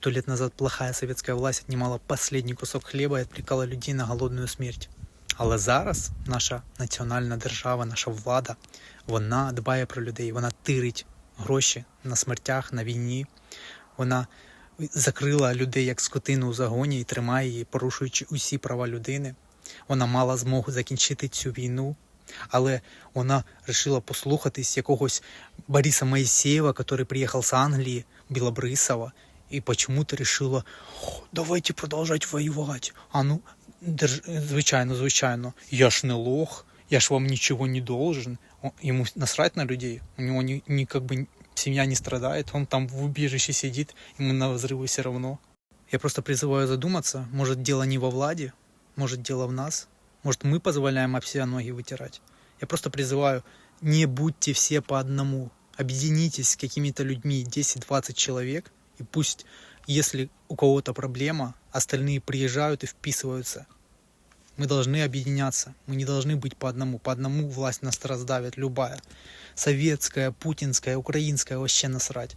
Сто лет назад плохая советская власть отнимала последний кусок хліба і відвлекала людей на голодну смерть. Але зараз наша національна держава, наша влада, вона дбає про людей, вона тирить гроші на смертях, на війні. Вона закрила людей як скотину у загоні і тримає її, порушуючи усі права людини. Вона мала змогу закінчити цю війну, але вона вирішила послухатись якогось Бориса Моисеева, который приехал с Англии, Белобрысова, и почему-то решила, «О, давайте продолжать воевать. А ну, держ... звичайно, звичайно, я ж не лох, я ж вам ничего не должен. Ему насрать на людей, у него ни, ни как бы семья не страдает, он там в убежище сидит, ему на взрывы все равно. Я просто призываю задуматься, может дело не во владе, может дело в нас, может мы позволяем об себя ноги вытирать. Я просто призываю, не будьте все по одному, объединитесь с какими-то людьми, 10-20 человек, и пусть, если у кого-то проблема, остальные приезжают и вписываются. Мы должны объединяться, мы не должны быть по одному. По одному власть нас раздавит, любая. Советская, путинская, украинская, вообще насрать.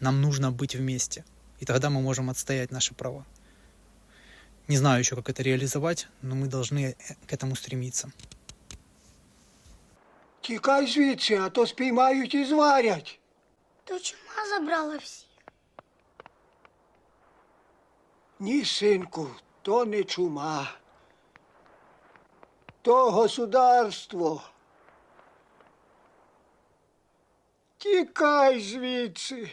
Нам нужно быть вместе. И тогда мы можем отстоять наши права. Не знаю еще, как это реализовать, но мы должны э, к этому стремиться. Тікай звідси, а то спіймають і зварять. То чума забрала всіх. Ні, синку, то не чума. То государство. Тікай звідси.